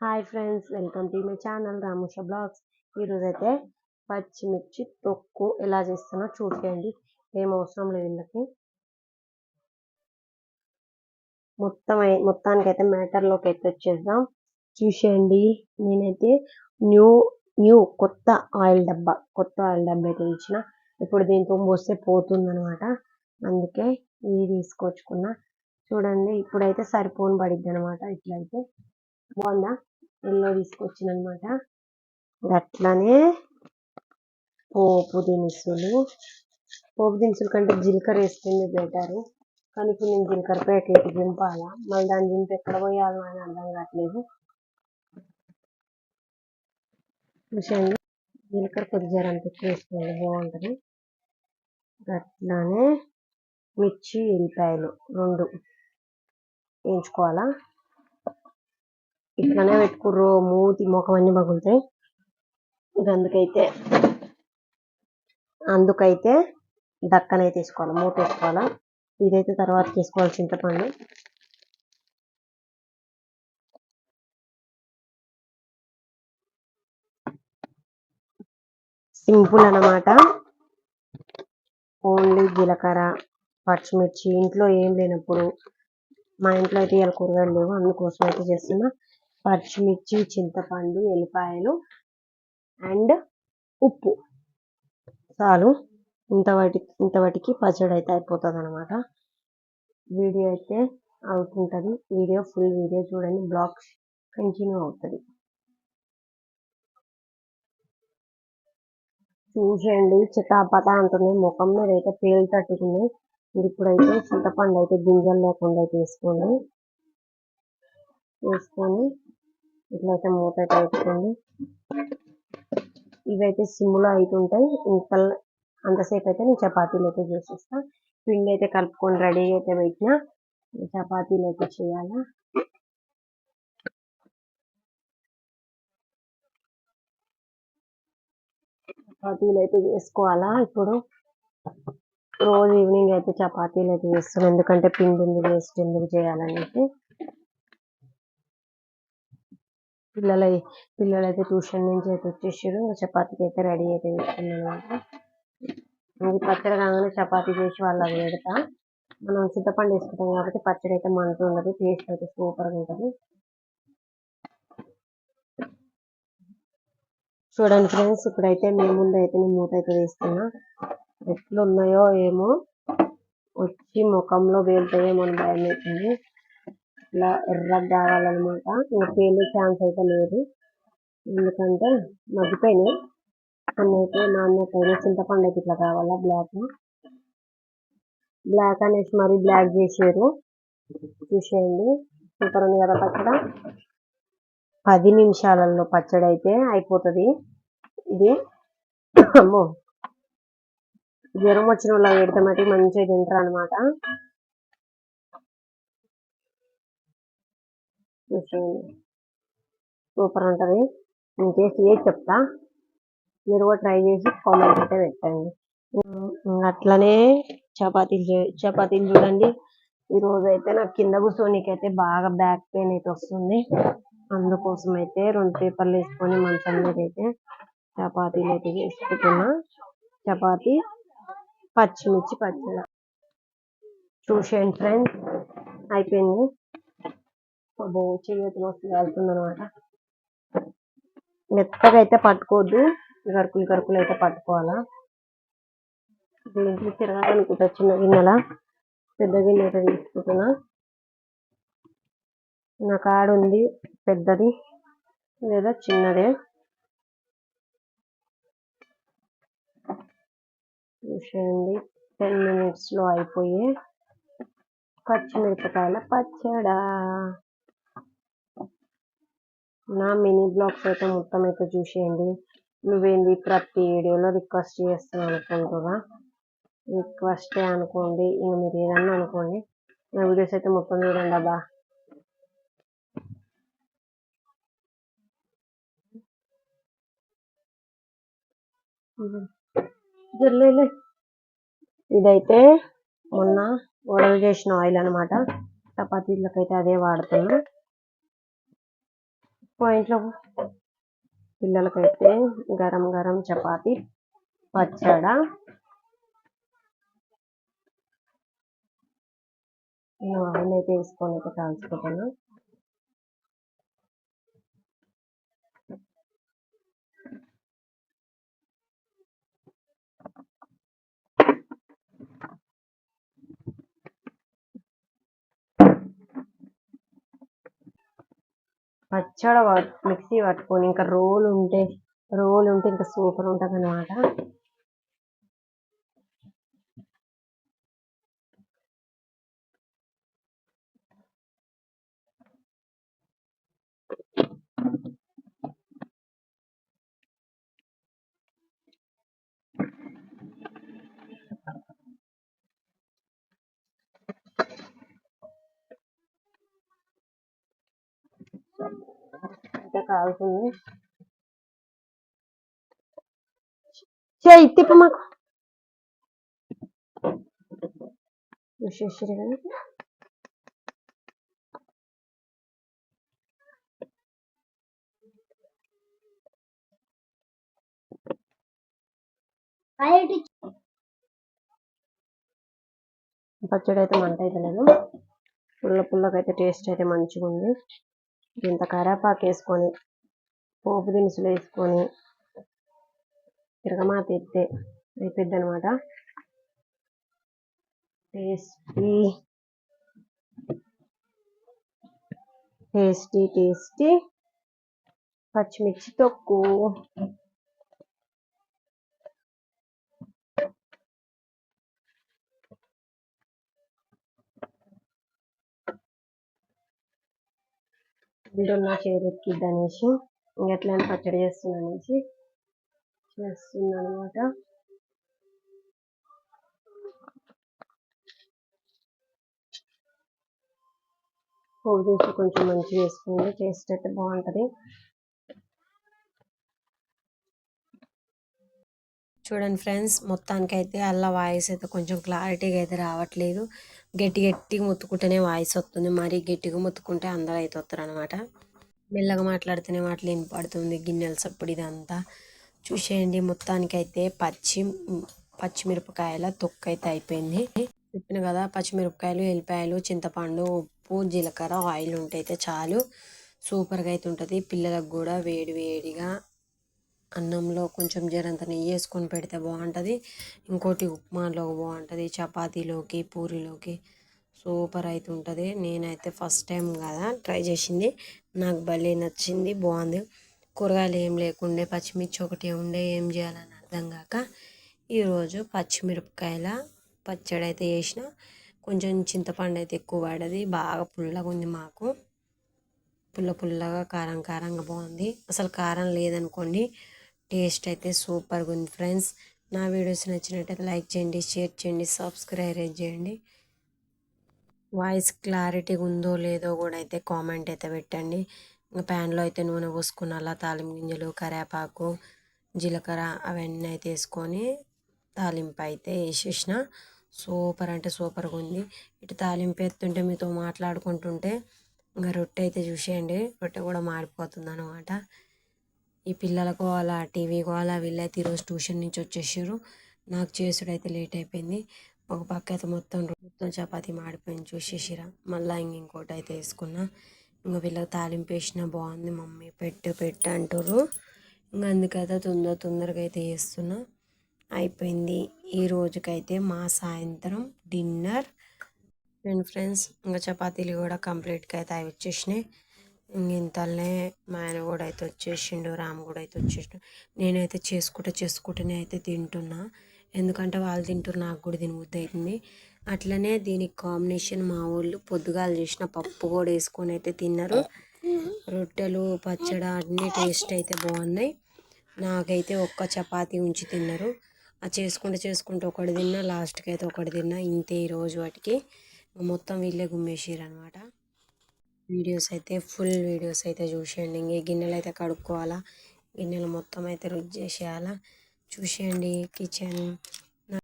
Hi friends welcome to my channel Ramusha vlogs. ఈరోజు అయితే పచ్చిమిర్చి తొక్కు ఎలా చేస్తానో చూసేయండి. ఏం అవసరం లేదు వీళ్ళకి మొత్తం మొత్తానికైతే మ్యాటర్లోకి అయితే వచ్చేద్దాం. చూసేయండి. నేనైతే న్యూ న్యూ కొత్త ఆయిల్ డబ్బా కొత్త ఆయిల్ డబ్బా అయితే ఇచ్చిన ఇప్పుడు దీంతో పోస్తే పోతుందనమాట అందుకే ఇది తీసుకొచ్చుకున్నా. చూడండి ఇప్పుడైతే సరిపోని పడిద్ది అనమాట ఇట్లయితే. బాగుందా? ఎల్లో తీసుకొచ్చిన అనమాట అట్లానే పోపు దినుసులు. పోపు దినుసులు కంటే జీలకర్ర వేసుకుంది బెటరు. కానీ ఇప్పుడు నేను జీలకర్ర ప్యాకెట్ దింపాలా? మళ్ళీ దాన్ని దింపి ఎక్కడ పోయాలో అని అర్థం కావట్లేదు. చూసండి జీలకర్ర కొద్ది జర అంత ఎక్కువ వేసుకోండి బాగుంటుంది. అట్లానే మిర్చి ఎల్లిపాయలు రెండు వేయించుకోవాలా? ఇట్లానే పెట్టుకుర్రు మూతి ముఖం అన్ని పగులుతాయి. ఇది అందుకైతే అందుకైతే దక్కనైతే తీసుకోవాలి మూత వేసుకోవాలా? ఇదైతే తర్వాత తీసుకోవాలి చింతపండు సింపుల్ అన్నమాట. ఓన్లీ జీలకర్ర పచ్చిమిర్చి ఇంట్లో ఏం లేనప్పుడు మా ఇంట్లో అయితే ఇవాళ కూరగాయలు లేవు అందుకోసం అయితే చేస్తున్నా. పచ్చిమిర్చి చింతపండు ఎల్లిపాయలు అండ్ ఉప్పు. చాలు. ఇంత వాటి ఇంత వాటికి పచ్చడి అయితే అయిపోతుంది అనమాట వీడియో అయితే అవుతుంటుంది. వీడియో ఫుల్ వీడియో చూడండి. బ్లాగ్స్ కంటిన్యూ అవుతుంది. చూసేయండి. చిటాపట అంటుంది. ముఖం మీద అయితే పేలు తట్టుకుంది. ఇప్పుడైతే చింతపండు అయితే గింజలు లేకుండా అయితే వేసుకోండి. వేసుకొని ఇట్లయితే మూత అయితే వేసుకోండి ఇవైతే సిమ్లో అవుతుంటాయి ఇంత అంతసేపు అయితే నేను చపాతీలు అయితే చేసేస్తా. పిండి అయితే కలుపుకొని రెడీ అయితే పెట్టిన చపాతీలు అయితే చేయాలా. చపాతీలు అయితే చేసుకోవాలా ఇప్పుడు. రోజు ఈవినింగ్ అయితే చపాతీలు అయితే చేస్తున్నాను ఎందుకంటే పిండి ఉంది వేస్ట్ ఎందుకు చేయాలనేసి. పిల్లల పిల్లలు అయితే ట్యూషన్ నుంచి అయితే వచ్చేసారు చపాతీకి అయితే రెడీ అయితే చేస్తున్నాను అనమాట ఇది పచ్చడి కాగానే చపాతీ చేసి వాళ్ళకి పెడతా. మనం చింతపండు వేసుకుంటాం కాబట్టి పచ్చడి అయితే మనకు ఉండదు. టేస్ట్ అయితే సూపర్గా ఉంటుంది. చూడండి ఫ్రెండ్స్ ఇప్పుడైతే మేము ముందు అయితే నేను మూత అయితే వేస్తున్నా. ఎట్లున్నాయో ఏమో వచ్చి ముఖంలో వేలుతాయేమో అని భయం అవుతుంది ఇట్లా ఎర్రగా కావాలన్నమాట ఇంకా పేలే ఛాన్స్ అయితే లేదు. ఎందుకంటే మగ్గిపోయినాయి. కొన్ని అయితే మా అన్నకైనా చింతపండు అయితే ఇట్లా కావాలా బ్లాక్? బ్లాక్ అనేసి మరి బ్లాక్ చేసారు. చూసేయండి. సూపర్ ఉంది కదా పచ్చడ? పది నిమిషాలలో పచ్చడి అయితే అయిపోతుంది. ఇది అమ్మో. జ్వరం వచ్చిన వాళ్ళ పెడితే మట్టి మంచిగా తింటారు అనమాట సూపర్ ఉంటుంది. నేను చేసి ఏ చెప్తా. మీరు కూడా ట్రై చేసి కామెంట్ అయితే పెట్టండి. అట్లనే చపాతీలు చపాతీలు చూడండి. ఈరోజు అయితే నాకు కింద కూర్చోనికైతే అయితే బాగా బ్యాక్ పెయిన్ అయితే వస్తుంది. అందుకోసం అయితే రెండు పేపర్లు వేసుకొని మంచం మీద అయితే చపాతీలు అయితే వేసుకుంటున్నా చపాతీ పచ్చిమిర్చి పచ్చడి. చూసేయండి ఫ్రెండ్స్. అయిపోయింది. అబ్బో చెయ్యి మస్తు వెళ్తుంది అనమాట మెత్తగా అయితే పట్టుకోవద్దు గరుకులు గరుకులు అయితే పట్టుకోవాలా. దీంట్లో తిరగాలనుకుంటా చిన్న గిన్నెల పెద్ద గిన్నె అయితే తీసుకుంటున్నా. నా కాడ ఉంది పెద్దది లేదా చిన్నదే. చూసేయండి టెన్ మినిట్స్లో అయిపోయే పచ్చిమిరపకాయల పచ్చడా. నా మినీ బ్లాగ్స్ అయితే మొత్తం అయితే చూసేయండి. నువ్వేంది ప్రతి వీడియోలో రిక్వెస్ట్ చేస్తున్నాను అనుకుంటున్నా రిక్వెస్టే అనుకోండి ఇంక మీరు ఏదన్నా అనుకోండి నా వీడియోస్ అయితే మొత్తం చూడండి అబ్బా. ఇదైతే మొన్న వడలు చేసిన ఆయిల్ అనమాట చపాతీలకైతే అదే వాడుతున్నా. మా ఇంట్లో పిల్లలకైతే గరం గరం చపాతి పచ్చడ. నేను ఆయిల్ అయితే వేసుకొని అయితే కాల్చుకుంటాను పచ్చడి మిక్సీ పట్టుకొని ఇంకా రోలు ఉంటే రోలు ఉంటే ఇంకా సూపర్ ఉంటుంది అనమాట కాలుతుంది. చేయి తిప్పు మాకు చూసేసిరు పచ్చడి అయితే మంట అయితే లేదు పుల్ల పుల్లకైతే టేస్ట్ అయితే మంచిగా ఉంది ఇంత కరేపాకు వేసుకొని పోపు దినుసులు వేసుకొని తిరగమాత ఎత్తే అయిపోద్ది అనమాట టేస్టీ టేస్టీ టేస్టీ పచ్చిమిర్చి తొక్కు. వీడియో నా చేరెక్కిద్ది అనేసి ఇంక ఎట్లయినా పచ్చడి చేస్తున్నా అనేసి చేస్తున్నా అనమాట పోపు కొంచెం మంచిగా వేసుకోండి టేస్ట్ అయితే బాగుంటుంది. చూడండి ఫ్రెండ్స్ మొత్తానికి అయితే అలా వాయిస్ అయితే కొంచెం క్లారిటీగా అయితే రావట్లేదు. గట్టి గట్టిగా ముత్తుకుంటేనే వాయిస్ వస్తుంది. మరీ గట్టిగా ముత్తుకుంటే అందరూ అయితే వస్తారు అనమాట మెల్లగా మాట్లాడితేనే మాటలు వినపడుతుంది. గిన్నెల సప్పుడు ఇదంతా. చూసేయండి మొత్తానికి అయితే పచ్చి పచ్చిమిరపకాయల తొక్క అయితే అయిపోయింది. చెప్పిన కదా పచ్చిమిరపకాయలు ఎల్లిపాయలు చింతపండు ఉప్పు జీలకర్ర ఆయిల్ ఉంటే అయితే చాలు. సూపర్గా అయితే ఉంటుంది పిల్లలకు కూడా వేడి వేడిగా అన్నంలో కొంచెం జరంత నెయ్యి వేసుకొని పెడితే బాగుంటుంది. ఇంకోటి ఉప్మాలో బాగుంటుంది చపాతీలోకి పూరీలోకి. సూపర్ అయితే ఉంటుంది నేనైతే ఫస్ట్ టైం కదా ట్రై చేసింది. నాకు భలే నచ్చింది బాగుంది. కూరగాయలు ఏం లేకుండే పచ్చిమిర్చి ఒకటి ఉండే ఏం చేయాలని అర్థం కాక ఈరోజు పచ్చిమిరపకాయల పచ్చడి అయితే చేసిన. కొంచెం చింతపండు అయితే ఎక్కువ పడది బాగా పుల్లగా ఉంది మాకు. పుల్ల పుల్లగా కారం కారంగా బాగుంది. అసలు కారం లేదనుకోండి టేస్ట్ అయితే సూపర్గా ఉంది ఫ్రెండ్స్. నా వీడియోస్ నచ్చినట్టయితే లైక్ చేయండి షేర్ చేయండి సబ్స్క్రైబ్ చేయండి. వాయిస్ క్లారిటీగా ఉందో లేదో కూడా అయితే కామెంట్ అయితే పెట్టండి. ఇంకా ప్యాన్లో అయితే నూనె పోసుకున్న అలా తాలింపు గింజలు కరివేపాకు జీలకర్ర అవన్నీ అయితే వేసుకొని తాలింపు అయితే వేసేసిన. సూపర్ అంటే సూపర్గా ఉంది. ఇటు తాలింపు ఎత్తుంటే మీతో మాట్లాడుకుంటుంటే ఇంకా రొట్టె అయితే చూసేయండి. రొట్టె కూడా మారిపోతుంది అనమాట ఈ పిల్లలకు అలా టీవీ అలా వీళ్ళైతే ఈరోజు ట్యూషన్ నుంచి వచ్చేసారు నాకు చేసుడు అయితే లేట్ అయిపోయింది. ఒక పక్క అయితే మొత్తం మొత్తం చపాతీ మాడిపోయింది చూసేసిరా మళ్ళీ ఇంక ఇంకోటి అయితే వేసుకున్నా. ఇంకా వీళ్ళకి తాలింపు వేసినా బాగుంది. మమ్మీ పెట్టు పెట్టు అంటారు ఇంకా అందుకైతే తొందర తొందరగా అయితే వేస్తున్నా అయిపోయింది. ఈ రోజుకైతే మా సాయంత్రం డిన్నర్. అండ్ ఫ్రెండ్స్ ఇంకా చపాతీలు కూడా కంప్లీట్గా అయితే అవి వచ్చేసినాయి. ఇంతలోనే మా ఆయన కూడా అయితే వచ్చేసిండు రామ్ కూడా అయితే వచ్చేసిండు. నేనైతే చేసుకుంటూ చేసుకుంటూనే అయితే తింటున్నా. ఎందుకంటే వాళ్ళు తింటారు నాకు కూడా తినబుద్ధి అవుతుంది అట్లనే దీనికి కాంబినేషన్ మా ఊళ్ళు పొద్దుగాలు చేసిన పప్పు కూడా వేసుకొని అయితే తిన్నారు. రొట్టెలు పచ్చడి అన్ని టేస్ట్ అయితే బాగున్నాయి. నాకైతే ఒక్క చపాతి ఉంచి తిన్నారు. ఆ చేసుకుంటూ చేసుకుంటూ ఒకటి తిన్నా లాస్ట్కి అయితే ఒకటి తిన్నా. ఇంతే ఈరోజు వాటికి. మొత్తం వీళ్ళే గుమ్మేసారు అనమాట వీడియోస్ అయితే ఫుల్ వీడియోస్ అయితే చూసేయండి. ఇంక గిన్నెలు అయితే కడుక్కోవాలా? గిన్నెలు మొత్తం అయితే రుచి చేసేయాలా? చూసేయండి కిచెన్.